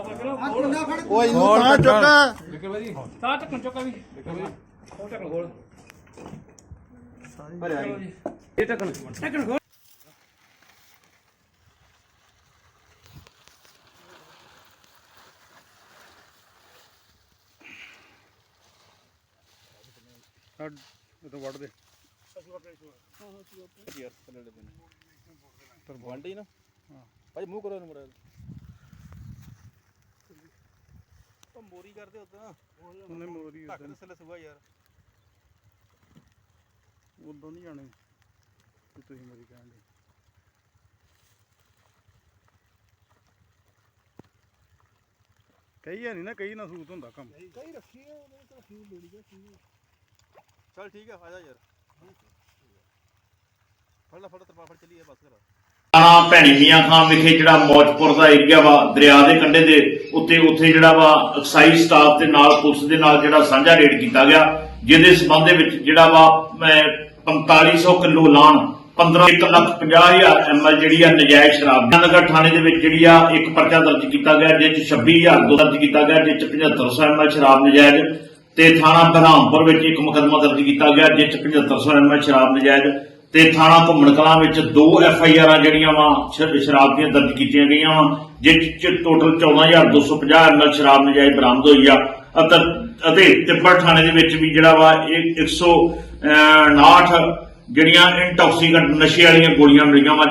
ਉਹ ਇਹਨੂੰ ਤਾਂ ਚੁੱਕ। ਤਾਂ ਢੱਕਣ ਚੁੱਕਾ ਵੀ। ਉਹ ਢੱਕਣ ਖੋਲ ਚਲੋ ਜੀ ਇਹ ਢੱਕਣ ਢੱਕਣ ਖੋਲ। ਇਹ ਤੋਂ ਵੱਢ ਦੇ। ਯਾਰ ਥੱਲੇ ਦੇ ਪਰ ਵਾਂਡੀ ਨਾ। ਭਾਈ ਮੂੰਹ ਕਰੋ ਇਹਨੂੰ ਮਰਾ ਉਹ ਮੋਰੀ ਕਰਦੇ ਉਦਾਂ। ਉਹਨੇ ਮੋਰੀ ਢੱਕ ਦੇ ਥੱਲੇ ਸੁਗਾ ਯਾਰ। ਉਦੋਂ ਨਹੀਂ ਜਾਣੇ ਕਿ ਤੁਸੀਂ ਮੇਰੀ ਕਹਿੰਦੇ ਕਈ ਹੈ ਨਹੀਂ ਨਾ ਕਈ ਨਾ ਸੂਤ ਹੁੰਦਾ ਕੰਮ। ਚੱਲ ਠੀਕ ਆ ਆ ਜਾ ਯਾਰ। ਫੜ ਲੈ ਫੜ ਤਰਪਾ ਫੜ ਚੱਲੀਏ ਬਸ ਕਰ। ਥਾਣਾ ਭੈਣੀ ਮੀਆਂ ਖਾਂ ਵਿਖੇ ਜਿਹੜਾ ਮੌਜਪੁਰ ਦਾ ਏਰੀਆ ਵਾ, ਦਰਿਆ ਦੇ ਕੰਢੇ ਦੇ ਉੱਤੇ ਉੱਥੇ ਜਿਹੜਾ ਵਾ ਐਕਸਾਈਜ਼ ਸਟਾਫ ਦੇ ਨਾਲ, ਪੁਲਿਸ ਦੇ ਨਾਲ ਜਿਹੜਾ ਸਾਂਝਾ ਰੇਡ ਕੀਤਾ ਗਿਆ, ਜਿਹਦੇ ਸਬੰਧ ਦੇ ਵਿੱਚ ਜਿਹੜਾ ਵਾ 4500 ਕਿਲੋ ਲਾਣ 15 ਲੱਖ 50 ਹਜ਼ਾਰ ਐਮਐਲ ਜਿਹੜੀ ਆ ਨਜਾਇਜ਼ ਸ਼ਰਾਬ ਨਗਰ ਥਾਣੇ ਦੇ ਵਿੱਚ ਜਿਹੜੀ ਆ ਇੱਕ ਪਰਚਾ ਦਰਜ ਕੀਤਾ ਗਿਆ, ਜਿਸ 'ਚ 26000 ਦੋ ਦਰਜ ਕੀਤਾ ਗਿਆ, ਜਿਸ 'ਚ 7500 ਐਮਐਲ ਸ਼ਰਾਬ ਨਜਾਇਜ਼ ਤੇ ਥਾਣਾ ਬਰਾਮਪੁਰ ਵਿੱਚ ਇੱਕ ਮੁਕੱਦਮਾ ਦਰਜ ਕੀਤਾ ਗਿਆ, ਜਿਸ 'ਚ 7500 ਐਮਐਲ ਸ਼ਰਾਬ ਨਜਾਇਜ਼ ਤੇ ਥਾਣਾ ਘੁੰਮਣ ਕਲਾਂ ਵਿੱਚ ਦੋ ਐਫ ਆਈ ਆਰਾਂ ਜਿਹੜੀਆਂ ਵਾ ਸ਼ਰਾਬ ਦੀਆਂ ਦਰਜ ਕੀਤੀਆਂ ਗਈਆਂ ਵਾ ਜਿਸ ਚ ਟੋਟਲ 14250 ਐਮਐਲ ਸ਼ਰਾਬ ਨਜਾਇਜ਼ ਬਰਾਮਦ ਹੋਈ ਆ। ਅਤੇ ਅਤੇ ਤਿੱਬੜ ਥਾਣੇ ਦੇ ਵਿੱਚ ਵੀ ਜਿਹੜਾ ਵਾ ਇਹ 159 ਜਿਹੜੀਆਂ ਇੰਟੌਕਸੀਕੈਂਟ ਨਸ਼ੇ ਵਾਲੀਆਂ ਗੋਲੀਆਂ ਮਿਲੀਆਂ ਵਾ।